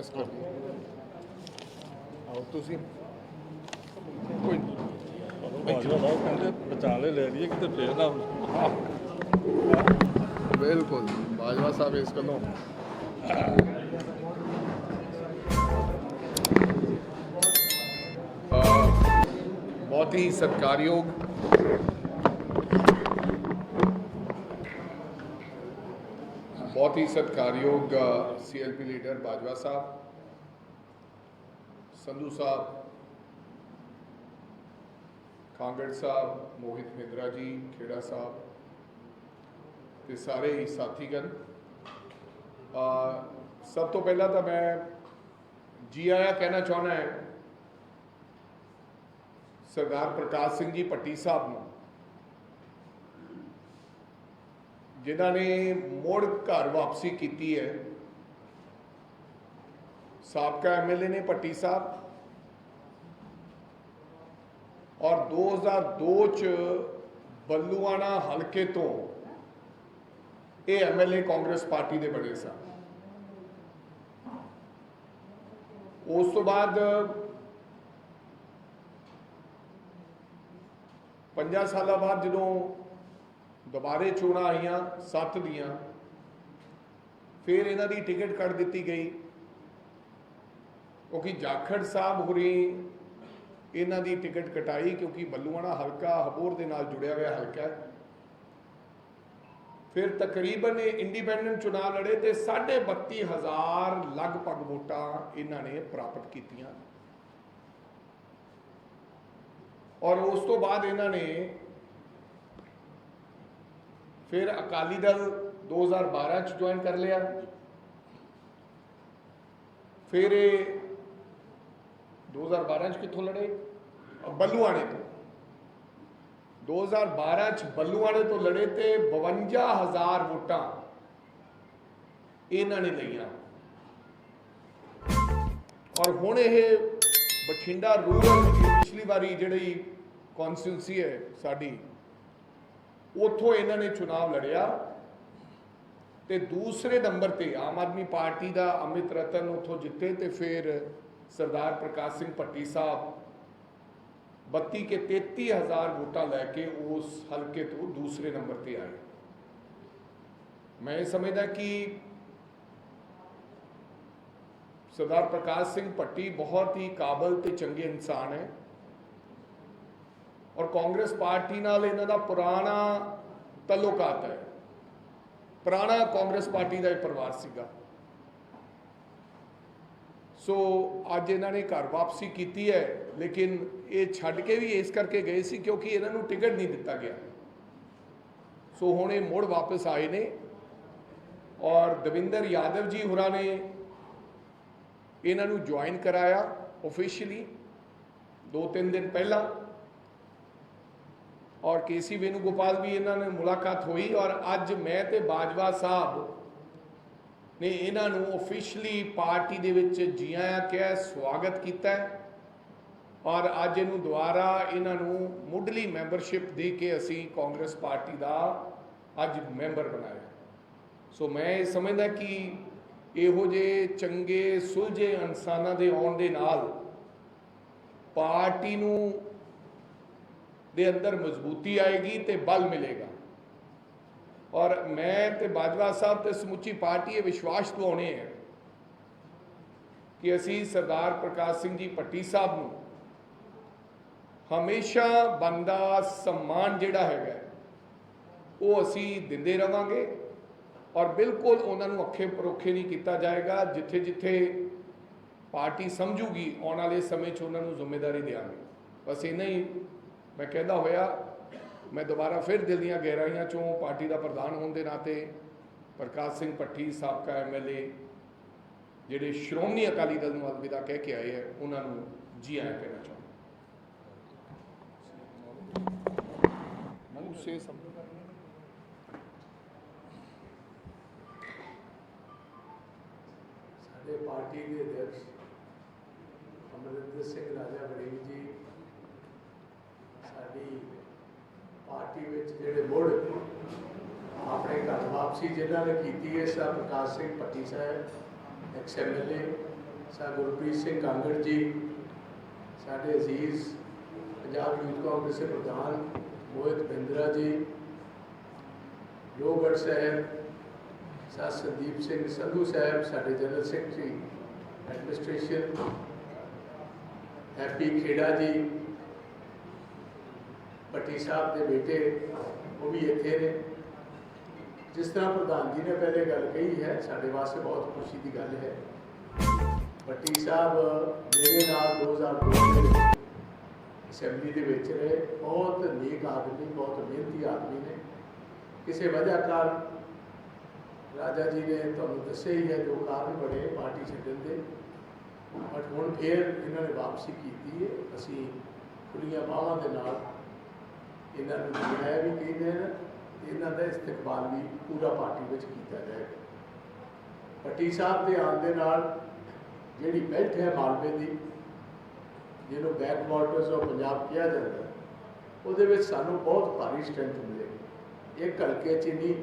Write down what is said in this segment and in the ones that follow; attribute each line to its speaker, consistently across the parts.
Speaker 1: Address ਕਰ ਦਿਓ ਆਓ ਤੁਸੀਂ। ਕੋਈ
Speaker 2: ਵਿਚਾਲੇ ਲੈ ਲਈਏ ਕਿਤੇ ਫੇਰ ਨਾ
Speaker 1: ਬਿਲਕੁਲ। ਬਾਜਵਾ ਸਾਹਿਬ ਇਸ ਅਹ, ਬਹੁਤ ਹੀ ਸਤਿਕਾਰਯੋਗ ਬਹੁਤ ਹੀ ਸਤਿਕਾਰਯੋਗ ਸੀਐਲਪੀ ਲੀਡਰ ਬਾਜਵਾ ਸਾਹਿਬ, ਸੰਧੂ ਸਾਹਿਬ, ਕਾਂਗੜ ਸਾਹਿਬ, ਮੋਹਿਤ ਮਿੰਦਰਾ ਜੀ, ਖੇੜਾ ਸਾਹਿਬ ਤੇ ਸਾਰੇ ਹੀ ਸਾਥੀਗਣ। ਅ, ਸਭ ਤੋਂ ਪਹਿਲਾਂ ਤਾਂ ਮੈਂ ਜੀ ਆਇਆਂ ਕਹਿਣਾ ਚਾਹੁੰਦਾ ਹਾਂ, ਸਰਦਾਰ ਪ੍ਰਕਾਸ਼ ਸਿੰਘ ਜੀ ਪੱਟੀ ਸਾਹਿਬ ਨੂੰ। ਜਿਨ੍ਹਾਂ ਨੇ ਮੁੜ ਘਰ ਵਾਪਸੀ ਕੀਤੀ ਹੈ। ਸਾਬਕਾ ਐਮਐਲਏ ਨੇ ਪੱਟੀ ਸਾਹਿਬ। ਔਰ 2002 ਚ ਬੱਲੂਆਣਾ ਹਲਕੇ ਤੋਂ ਇਹ ਐਮਐਲਏ ਕਾਂਗਰਸ ਪਾਰਟੀ ਦੇ ਬਣੇ ਸਨ। ਉਸ ਤੋਂ ਬਾਅਦ ਪੰਜਾਂ ਸਾਲਾਂ ਬਾਅਦ ਜਦੋਂ ਦੁਬਾਰੇ ਚੋਣਾਂ ਆਈਆਂ, ਸੱਤ ਦੀਆਂ। ਫਿਰ ਇਹਨਾਂ ਦੀ ਟਿਕਟ ਕੱਢ ਦਿੱਤੀ ਗਈ। ਕਿਉਂਕਿ ਜਾਖੜ ਸਾਹਿਬ ਹੁਰੀ ਇਹਨਾਂ ਦੀ ਟਿਕਟ ਕਟਾਈ ਕਿਉਂਕਿ ਬੱਲੂਆਣਾ ਹਲਕਾ ਹਬੋਰ ਦੇ ਨਾਲ ਜੁੜਿਆ ਹੋਇਆ ਹਲਕਾ ਹੈ। ਫਿਰ ਤਕਰੀਬਨ ਇਹ ਇੰਡੀਪੈਂਡੈਂਟ ਚੁਣਾਵ ਲੜੇ ਤੇ 32000 ਲਗਭਗ ਵੋਟਾਂ ਇਹਨਾਂ ਨੇ ਪ੍ਰਾਪਤ ਕੀਤੀਆਂ। ਔਰ ਉਸ ਤੋਂ ਬਾਅਦ ਇਹਨਾਂ ਨੇ ਫਿਰ ਅਕਾਲੀ ਦਲ 2012 ਚ ਜੁਆਇਨ ਕਰ ਲਿਆ। ਫਿਰ ਇਹ 2012 ਚ ਕਿੱਥੋਂ ਲੜੇ? ਬੱਲੂਆਣੇ ਤੋਂ। 2012 ਚ ਬੱਲੂਆਣੇ ਤੋਂ ਲੜੇ ਤੇ 52000 ਵੋਟਾਂ ਇਹਨਾਂ ਨੇ ਲਈਆਂ। ਔਰ ਹੁਣ ਇਹ ਬਠਿੰਡਾ ਰੂਰਲ ਪਿਛਲੀ ਵਾਰੀ ਜਿਹੜੀ ਕੌਂਸਟੀਟਿਊਂਸੀ ਹੈ ਸਾਡੀ ਉੱਥੋਂ ਇਹਨਾਂ ਨੇ ਚੁਣਾਵ ਲੜਿਆ ਤੇ ਦੂਸਰੇ ਨੰਬਰ ਤੇ ਆਮ ਆਦਮੀ ਪਾਰਟੀ ਦਾ ਅਮਿਤ ਰਤਨ ਉੱਥੋਂ ਜਿੱਤੇ ਤੇ ਫਿਰ ਸਰਦਾਰ ਪ੍ਰਕਾਸ਼ ਸਿੰਘ ਭੱਟੀ ਸਾਹਿਬ 32 ਕੇ 33000 ਵੋਟਾਂ ਲੈ ਕੇ ਉਸ ਹਲਕੇ ਤੋਂ ਦੂਸਰੇ ਨੰਬਰ ਤੇ ਆਏ। ਮੈਂ ਇਹ ਸਮਝਦਾ ਕਿ ਸਰਦਾਰ ਪ੍ਰਕਾਸ਼ ਸਿੰਘ ਭੱਟੀ ਬਹੁਤ ਹੀ ਕਾਬਲ ਤੇ ਚੰਗੇ ਇਨਸਾਨ ਹੈ। ਔਰ ਕਾਂਗਰਸ ਪਾਰਟੀ ਨਾਲ ਇਹਨਾਂ ਦਾ ਪੁਰਾਣਾ ਤਲੁਕਾਤ ਹੈ। ਪੁਰਾਣਾ ਕਾਂਗਰਸ ਪਾਰਟੀ ਦਾ ਇਹ ਪਰਿਵਾਰ ਸੀਗਾ। ਸੋ ਅੱਜ ਇਹਨਾਂ ਨੇ ਘਰ ਵਾਪਸੀ ਕੀਤੀ ਹੈ, ਲੇਕਿਨ ਇਹ ਛੱਡ ਕੇ ਵੀ ਇਸ ਕਰਕੇ ਗਏ ਸੀ ਕਿਉਂਕਿ ਇਹਨਾਂ ਨੂੰ ਟਿਕਟ ਨਹੀਂ ਦਿੱਤਾ ਗਿਆ। ਸੋ ਹੁਣ ਇਹ ਮੁੜ ਵਾਪਸ ਆਏ ਨੇ ਔਰ ਦਵਿੰਦਰ ਯਾਦਵ ਜੀ ਹੋਰਾਂ ਨੇ ਇਹਨਾਂ ਨੂੰ ਜੁਆਇਨ ਕਰਾਇਆ ਆਫੀਸ਼ੀਅਲੀ ਦੋ ਤਿੰਨ ਦਿਨ ਪਹਿਲਾਂ ਔਰ ਕੇਸੀ ਵੇਨੂਗੋਪਾਲ ਵੀ ਇਹਨਾਂ ਨੇ ਮੁਲਾਕਾਤ ਹੋਈ ਔਰ ਅੱਜ ਮੈਂ ਤੇ ਬਾਜਵਾ ਸਾਹਿਬ ਨੇ ਇਹਨਾਂ ਨੂੰ ਆਫੀਸ਼ੀਅਲੀ ਪਾਰਟੀ ਦੇ ਵਿੱਚ ਜੀ ਆਇਆਂ ਕਿਹਾ ਸਵਾਗਤ ਕੀਤਾ ਔਰ ਅੱਜ ਇਹਨੂੰ ਦੁਬਾਰਾ ਇਹਨਾਂ ਨੂੰ ਮੁੱਢਲੀ ਮੈਂਬਰਸ਼ਿਪ ਦੇ ਕੇ ਅਸੀਂ ਕਾਂਗਰਸ ਪਾਰਟੀ ਦਾ ਅੱਜ ਮੈਂਬਰ ਬਣਾਇਆ। ਸੋ ਮੈਂ ਇਹ ਸਮਝਦਾ ਕਿ ਇਹੋ ਜਿਹੇ ਚੰਗੇ, ਸੁਲਝੇ ਇਨਸਾਨਾਂ ਦੇ ਆਉਣ ਦੇ ਨਾਲ ਪਾਰਟੀ ਨੂੰ ਦੇ ਅੰਦਰ ਮਜ਼ਬੂਤੀ ਆਏਗੀ ਤੇ ਬਲ ਮਿਲੇਗਾ। ਔਰ ਮੈਂ ਤੇ ਬਾਜਵਾ ਸਾਹਿਬ ਤੇ ਸਮੁੱਚੀ ਪਾਰਟੀ ਇਹ ਵਿਸ਼ਵਾਸ ਦਿਵਾਉਣੇ ਹੈ ਕਿ ਅਸੀਂ ਸਰਦਾਰ ਪ੍ਰਕਾਸ਼ ਸਿੰਘ ਜੀ ਪੱਟੀ ਸਾਹਿਬ ਨੂੰ ਹਮੇਸ਼ਾ ਬੰਦਾ ਸਨਮਾਨ ਜਿਹੜਾ ਹੈਗਾ, ਉਹ ਅਸੀਂ ਦਿੰਦੇ ਰਵਾਂਗੇ ਔਰ ਬਿਲਕੁਲ ਉਹਨਾਂ ਨੂੰ ਅੱਖੇ ਪਰੋਖੇ ਨਹੀਂ ਕੀਤਾ ਜਾਏਗਾ ਜਿੱਥੇ ਜਿੱਥੇ ਪਾਰਟੀ ਸਮਝੂਗੀ, ਆਉਣ ਵਾਲੇ ਸਮੇਂ 'ਚ ਉਹਨਾਂ ਨੂੰ ਜ਼ਿੰਮੇਵਾਰੀ ਦੇਵਾਂਗੇ ਬਸ ਇੰਨਾ ਹੀ ਮੈਂ ਕਹਿੰਦਾ ਹੋਇਆ, ਮੈਂ ਦੁਬਾਰਾ ਫਿਰ ਦਿਲ ਦੀਆਂ ਗਹਿਰਾਈਆਂ 'ਚੋਂ ਪਾਰਟੀ ਦਾ ਪ੍ਰਧਾਨ ਹੋਣ ਦੇ ਨਾਤੇ ਪ੍ਰਕਾਸ਼ ਸਿੰਘ ਪੱਠੀ ਸਾਬਕਾ ਐਮਐਲਏ ਜਿਹੜੇ ਸ਼੍ਰੋਮਣੀ ਅਕਾਲੀ ਦਲ ਨੂੰ ਅਲਵਿਦਾ ਕਹਿ ਕੇ ਆਏ ਹੈ, ਉਹਨਾਂ ਨੂੰ ਜੀ ਆਇਆਂ ਕਹਿਣਾ ਚਾਹੁੰਦਾ ਮੂੰਹ ਸੇ ਸਭ
Speaker 3: ਸਾਡੇ ਪਾਰਟੀ ਦੇ ਅਧਿਕਸ਼ ਅਮਰਿੰਦਰ ਸਿੰਘ ਰਾਜਾ ਵੜਿੰਗ ਜੀ ਸਾਡੀ ਪਾਰਟੀ ਵਿੱਚ ਜਿਹੜੇ ਮੁੜ ਆਪਣੇ ਘਰ ਵਾਪਸੀ ਜਿਨ੍ਹਾਂ ਨੇ ਕੀਤੀ ਹੈ ਸਾ ਪ੍ਰਕਾਸ਼ ਸਿੰਘ ਭੱਟੀ ਸਾਹਿਬ, ਐਕਸ ਐਮਐਲਏ ਸਾ ਗੁਰਪ੍ਰੀਤ ਸਿੰਘ ਕਾਂਗੜ ਜੀ, ਸਾਡੇ ਅਜ਼ੀਜ਼ ਪੰਜਾਬ ਯੂਥ ਕਾਂਗਰਸ ਦੇ ਪ੍ਰਧਾਨ ਮੋਹਿਤ ਬਿੰਦਰਾ ਜੀ, ਲੋਹਗੜ੍ਹ ਸਾਹਿਬ, ਸਰ ਸੰਦੀਪ ਸਿੰਘ ਸੰਧੂ ਸਾਹਿਬ, ਸਾਡੇ general secretary, administration Happy Khera ji Bhatti sahib ਦੇ ਬੇਟੇ ਉਹ ਵੀ ਇੱਥੇ ਨੇ। ਜਿਸ ਤਰ੍ਹਾਂ ਪ੍ਰਧਾਨ ਜੀ ਨੇ ਪਹਿਲੇ ਗੱਲ ਕਹੀ ਹੈ, ਸਾਡੇ ਵਾਸਤੇ ਬਹੁਤ ਖੁਸ਼ੀ ਦੀ ਗੱਲ ਹੈ। ਭੱਟੀ ਸਾਹਿਬ ਮੇਰੇ ਨਾਲ 2002 ਦੇ ਅਸੈਂਬਲੀ ਦੇ ਵਿੱਚ ਰਹੇ। ਬਹੁਤ ਨੇਕ ਆਦਮੀ, ਬਹੁਤ ਮਿਹਨਤੀ ਆਦਮੀ ਨੇ। ਕਿਸੇ ਵਜ੍ਹਾ ਕਾਰਨ ਰਾਜਾ ਜੀ ਨੇ ਤੁਹਾਨੂੰ ਦੱਸਿਆ ਹੀ ਹੈ ਜੋ ਕਾਰਨ ਬਣੇ, ਪਾਰਟੀ ਛੱਡਣ ਦੇ। ਬਟ ਹੁਣ ਫੇਰ ਇਹਨਾਂ ਨੇ ਵਾਪਸੀ ਕੀਤੀ ਹੈ। ਅਸੀਂ ਖੁੱਲੀਆਂ ਬਾਹਾਂ ਦੇ ਨਾਲ ਇਹਨਾਂ ਨੂੰ ਜਿਆਇਆ ਵੀ ਕਹਿੰਦੇ ਨੇ ਇਹਨਾਂ ਦਾ ਇਸਤਕਬਾਲ ਵੀ ਪੂਰਾ ਪਾਰਟੀ ਵਿੱਚ ਕੀਤਾ ਜਾਏਗਾ ਪੱਟੀ ਸਾਹਿਬ ਦੇ ਆਉਣ ਦੇ ਨਾਲ ਜਿਹੜੀ ਬੈਠ ਹੈ ਮਾਲਵੇ ਦੀ, ਜਿਹਨੂੰ ਬੈਕ ਵਾਟਰਸ ਆਫ ਪੰਜਾਬ ਕਿਹਾ ਜਾਂਦਾ, ਉਹਦੇ ਵਿੱਚ ਸਾਨੂੰ ਬਹੁਤ ਭਾਰੀ ਸਟਰੈਂਥ ਮਿਲੇਗੀ ਇਹ ਹਲਕੇ ਚ ਨਹੀਂ,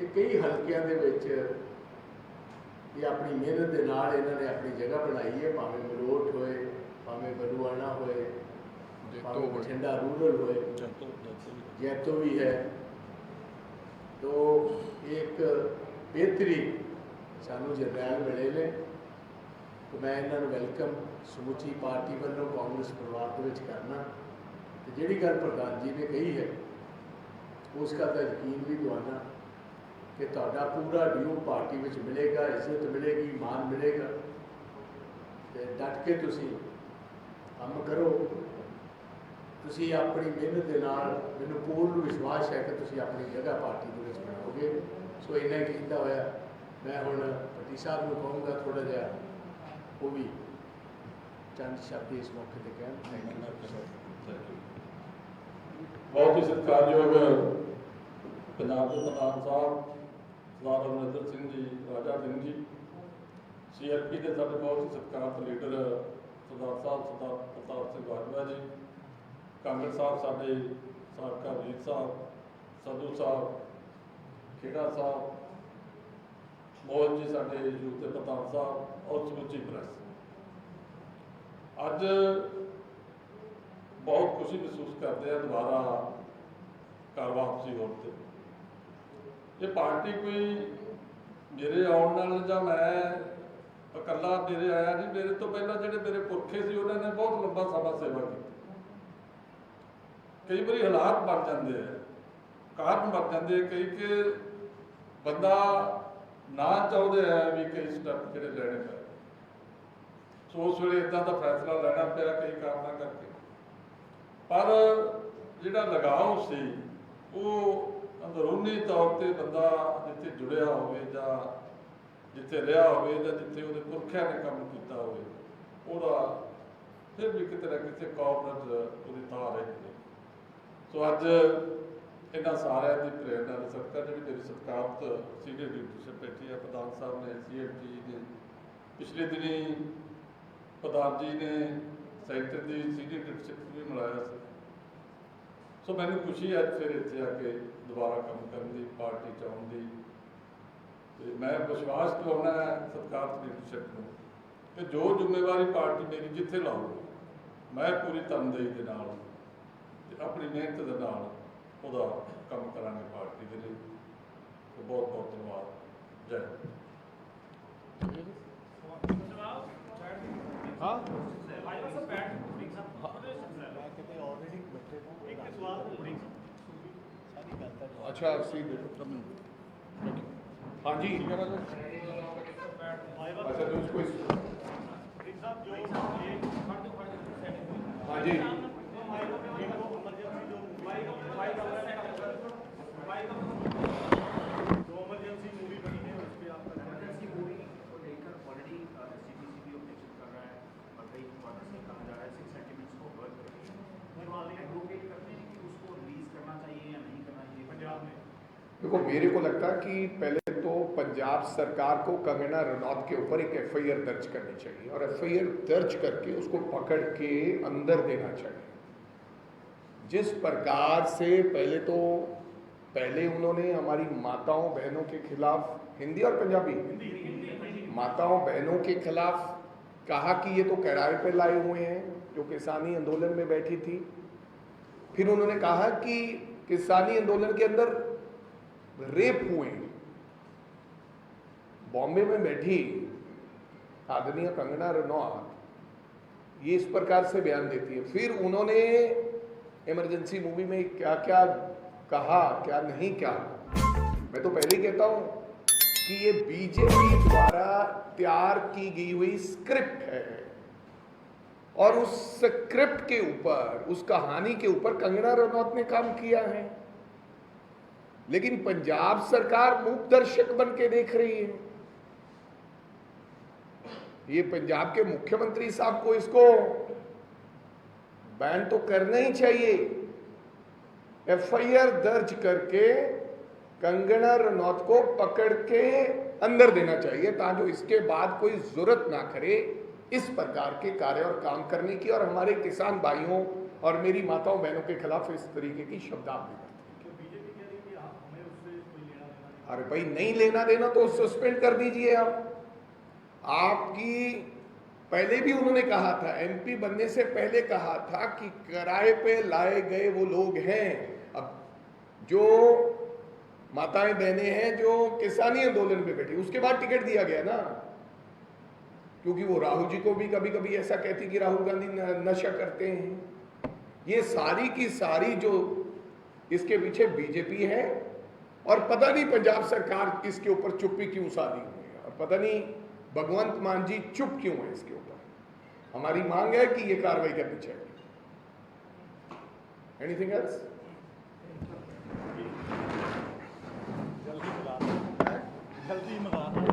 Speaker 3: ਇਹ ਕਈ ਹਲਕਿਆਂ ਦੇ ਵਿੱਚ ਇਹ ਆਪਣੀ ਮਿਹਨਤ ਦੇ ਨਾਲ ਇਹਨਾਂ ਨੇ ਆਪਣੀ ਜਗ੍ਹਾ ਬਣਾਈ ਹੈ, ਭਾਵੇਂ ਮਲੋਟ ਹੋਏ ਭਾਵੇਂ ਬਲੂਆਣਾ ਹੋਏ ਭਾਵੇਂ ਬਠਿੰਡਾ ਰੂਰਲ ਹੋਏ।
Speaker 2: ਜੰਤੋ ਜੰਤੋ ਵੀ
Speaker 3: ਜੈਤੋ ਵੀ ਹੈ। ਤੋ ਇੱਕ ਬਿਹਤਰੀ ਸਾਨੂੰ ਜਰਨੈਲ ਮਿਲੇ ਨੇ। ਮੈਂ ਇਹਨਾਂ ਨੂੰ ਵੈਲਕਮ ਸਮੁੱਚੀ ਪਾਰਟੀ ਵੱਲੋਂ ਕਾਂਗਰਸ ਪਰਿਵਾਰ ਦੇ ਵਿੱਚ ਕਰਨਾ। ਤੇ ਜਿਹੜੀ ਗੱਲ ਪ੍ਰਧਾਨ ਜੀ ਨੇ ਕਹੀ ਹੈ, ਉਸ ਦਾ ਤਾਂ ਯਕੀਨ ਵੀ ਦਵਾਨਾ ਕਿ ਤੁਹਾਡਾ ਪੂਰਾ ਡਿਊ ਪਾਰਟੀ ਵਿੱਚ ਮਿਲੇਗਾ, ਇੱਜ਼ਤ ਮਿਲੇਗੀ ਮਾਨ ਮਿਲੇਗਾ। ਤੇ ਡਟ ਕੇ ਤੁਸੀਂ ਕੰਮ ਕਰੋ। ਤੁਸੀਂ ਆਪਣੀ ਮਿਹਨਤ ਦੇ ਨਾਲ ਮੈਨੂੰ ਪੂਰਨ ਵਿਸ਼ਵਾਸ ਹੈ ਕਿ ਤੁਸੀਂ ਆਪਣੀ ਜਗ੍ਹਾ ਪਾਰਟੀ ਦੇ ਵਿੱਚ ਬਣਾਓਗੇ। ਸੋ ਇੰਨਾ ਹੀ ਕੀਤਾ ਹੋਇਆ। ਮੈਂ ਹੁਣ ਪਤੀ ਸਾਹਿਬ ਨੂੰ ਕਹੂੰਗਾ ਥੋੜਾ ਜਿਹਾ। ਉਹ ਵੀ ਚੰਦ ਸ਼ਬਦ ਇਸ ਮੌਕੇ ਤੇ ਕਹਿਣ। ਥੈਂਕ ਯੂ
Speaker 2: ਬਹੁਤ ਹੀ ਸਤਿਕਾਰਯੋਗ ਪੰਜਾਬ ਦੇ ਪ੍ਰਧਾਨ ਸਾਹਿਬ, ਸਰਦਾਰ ਅਮਰਿੰਦਰ ਸਿੰਘ ਜੀ, ਰਾਜਾ ਸਿੰਘ ਜੀ ਸੀਆਰਪੀ ਦੇ ਸਾਡੇ ਬਹੁਤ ਹੀ ਸਤਿਕਾਰਤ ਲੀਡਰ ਸਰਦਾਰ ਸਾਹਿਬ, ਸਰਦਾਰ ਪ੍ਰਤਾਪ ਸਿੰਘ ਬਾਜਵਾ ਜੀ ਕਾਂਗੜ ਸਾਹਿਬ ਸਾਡੇ ਸਾਬਕਾ ਵੀਰ ਸਾਹਿਬ ਸੰਧੂ ਸਾਹਿਬ, ਖੇੜਾ ਸਾਹਿਬ, ਮੋਹਨ ਜੀ ਸਾਡੇ ਯੂਥ ਦੇ ਪ੍ਰਧਾਨ ਸਾਹਿਬ, ਔਰ ਸਮੁੱਚੀ ਪ੍ਰੈਸ। ਅੱਜ ਬਹੁਤ ਖੁਸ਼ੀ ਮਹਿਸੂਸ ਕਰਦੇ ਆ ਦੁਬਾਰਾ ਘਰ ਵਾਪਸੀ ਹੋਣ ਤੇ। ਇਹ ਪਾਰਟੀ ਕੋਈ ਮੇਰੇ ਆਉਣ ਨਾਲ ਜਾਂ ਮੈਂ ਇਕੱਲਾ ਮੇਰੇ ਆਇਆ ਨਹੀਂ, ਮੇਰੇ ਤੋਂ ਪਹਿਲਾਂ ਜਿਹੜੇ ਮੇਰੇ ਪੁਰਖੇ ਸੀ, ਉਹਨਾਂ ਨੇ ਬਹੁਤ ਲੰਬਾ ਸਮਾਂ ਸੇਵਾ ਕੀਤੀ। ਕਈ ਵਾਰੀ ਹਾਲਾਤ ਬਣ ਜਾਂਦੇ ਆ। ਕਾਰਨ ਬਣ ਜਾਂਦੇ ਕਈ ਕਿ ਬੰਦਾ ਨਾ ਚਾਹੁੰਦੇ ਆ ਵੀ ਕਈ ਸਟੈਪ ਜਿਹੜੇ ਲੈਣੇ ਪਏ ਸੋ ਉਸ ਵੇਲੇ ਇਦਾਂ ਦਾ ਫੈਸਲਾ ਲੈਣਾ ਪਿਆ ਕਈ ਕਾਰਨਾਂ ਕਰਕੇ। ਪਰ ਜਿਹੜਾ ਲਗਾਓ ਸੀ, ਉਹ ਅੰਦਰੂਨੀ ਤੌਰ ਤੇ ਬੰਦਾ ਜਿੱਥੇ ਜੁੜਿਆ ਹੋਵੇ ਜਾਂ ਜਿੱਥੇ ਰਿਹਾ ਹੋਵੇ ਜਾਂ ਜਿੱਥੇ ਉਹਦੇ ਪੁਰਖਿਆਂ ਨੇ ਕੰਮ ਕੀਤਾ ਹੋਵੇ, ਉਹਦਾ ਫਿਰ ਵੀ ਕਿਤੇ ਨਾ ਕਿਤੇ ਕੌਮਨਜ ਉਹਦੀ ਥਾਂ ਰਹਿੰਦੀ ਸੋ ਅੱਜ ਇਹਨਾਂ ਸਾਰਿਆਂ ਦੀ ਪ੍ਰੇਰਨਾ ਨਾਲ ਸਦਕਾ ਜਿਹੜੀ ਮੇਰੀ ਸਤਿਕਾਰਤ ਸੀਨੀਅਰ ਲੀਡਰਸ਼ਿਪ ਬੈਠੀ ਹੈ ਪ੍ਰਧਾਨ ਸਾਹਿਬ ਨੇ ਸੀਐਮਜੀ ਨੇ, ਪਿਛਲੇ ਦਿਨੀ ਪ੍ਰਧਾਨ ਜੀ ਨੇ, ਸੈਂਟਰ ਦੀ ਸੀਨੀਅਰ ਲੀਡਰਸ਼ਿਪ ਵੀ ਮਿਲਾਇਆ ਸੀ। ਸੋ ਮੈਨੂੰ ਖੁਸ਼ੀ ਹੈ ਅੱਜ ਫਿਰ ਇੱਥੇ ਆ ਕੇ ਦੁਬਾਰਾ ਕੰਮ ਕਰਨ ਦੀ, ਪਾਰਟੀ ਚ ਆਉਣ ਦੀ। ਤੇ ਮੈਂ ਵਿਸ਼ਵਾਸ ਦਿਵਾਉਣਾ ਹੈ ਸਤਿਕਾਰਤ ਲੀਡਰਸ਼ਿਪ ਨੂੰ ਕਿ ਜੋ ਜ਼ਿੰਮੇਵਾਰੀ ਪਾਰਟੀ ਮੇਰੀ ਜਿੱਥੇ ਲਾਊਗੀ ਮੈਂ ਪੂਰੀ ਤਨਦੇਹੀ ਦੇ ਨਾਲ ਤੇ ਆਪਣੀ ਮਿਹਨਤ ਦੇ ਨਾਲ ਉਹਦਾ ਕੰਮ ਕਰਾਂਗੇ ਪਾਰਟੀ ਦੇ ਲਈ। ਤੇ ਬਹੁਤ ਬਹੁਤ ਧੰਨਵਾਦ। ਜੈ।
Speaker 4: ਹਾਂ
Speaker 5: ਭਾਜਪਾ ਸਾਹਿਬ ਬੈਠ ਬ੍ਰਿੰਗ ਸਾਹਿਬ
Speaker 4: ਕਿਤੇ ਆਲਰੇਡੀ ਬੈਠੇ ਹਾਂ।
Speaker 5: ਇੱਕ ਸਵਾਲ ਬ੍ਰਿੰਗ
Speaker 4: ਸਾਰੀ ਗੱਲ ਤਾਂ
Speaker 1: ਅੱਛਾ ਸੀ ਹਾਂਜੀ।
Speaker 5: ਭਾਜਪਾ
Speaker 1: ਅੱਛਾ ਤੁਸੀਂ ਕੋਈ
Speaker 5: ਬ੍ਰਿੰਗ ਸਾਹਿਬ ਜੋ ਇਹ ਸੈਟਿੰਗ
Speaker 1: ਹਾਂਜੀ। मेरे को लगता कि पहले तो पंजाब सरकार को कंगना रनौत के ऊपर एक एफआईआर दर्ज करनी चाहिए और एफआईआर दर्ज करके उसको पकड़ के अंदर देना चाहिए। जिस प्रकार से पहले तो पहले उन्होंने हमारी माताओं बहनों के खिलाफ, हिंदी और पंजाबी, माताओं बहनों के खिलाफ कहा कि ये तो किराए पर लाए हुए हैं, जो किसानी आंदोलन में बैठी थी। फिर उन्होंने कहा कि किसानी आंदोलन के अंदर रेप हुए। बॉम्बे में बैठी आदरणीय कंगना रनौत, ये इस प्रकार से बयान देती है। फिर उन्होंने इमरजेंसी मूवी में क्या क्या कहा, क्या नहीं कहा? मैं तो पहले ही कहता हूँ कि ये बीजेपी द्वारा तैयार की गई हुई स्क्रिप्ट है। और उस स्क्रिप्ट के ऊपर, उस कहानी के ऊपर कंगना रनौत ने काम किया है। लेकिन पंजाब सरकार मूक दर्शक बन के देख रही है। ये पंजाब के मुख्यमंत्री साहब को इसको बैन तो करना ही चाहिए। एफआईआर दर्ज करके कंगना रनौत को पकड़ के अंदर देना चाहिए ताकि इसके बाद कोई ज़रूरत ना करे इस प्रकार के कार्य और काम करने की। और हमारे किसान भाइयों और मेरी माताओं, बहनों के खिलाफ इस तरीके की शब्दावली करते
Speaker 5: तो बीजेपी कह रही है कि आप- हमें उससे कोई लेना देना नहीं
Speaker 1: अरे भाई, नहीं लेना देना तो सस्पेंड कर दीजिए आप। आपकी, पहले भी उन्होंने कहा था एमपी बनने से पहले कहा था कि किराए पे लाए गए वो लोग हैं। अब जो माताएँ बहनें हैं, जो किसानी आंदोलन में बैठी, उसके बाद टिकट दिया गया ना। क्योंकि वो राहुल जी को भी कभी कभी ऐसा कहती कि राहुल गांधी नशा करते हैं। ये सारी की सारी जो इसके पीछे बीजेपी है और पता नहीं पंजाब सरकार इसके ऊपर चुप्पी क्यों साधी हुई है? और पता नहीं भगवंत मान जी चुप क्यों है इसके ऊपर? हमारी मांग है कि ये कार्रवाई करनी पीछे एनीथिंग एल्स
Speaker 5: जल्दी जल्दी मिला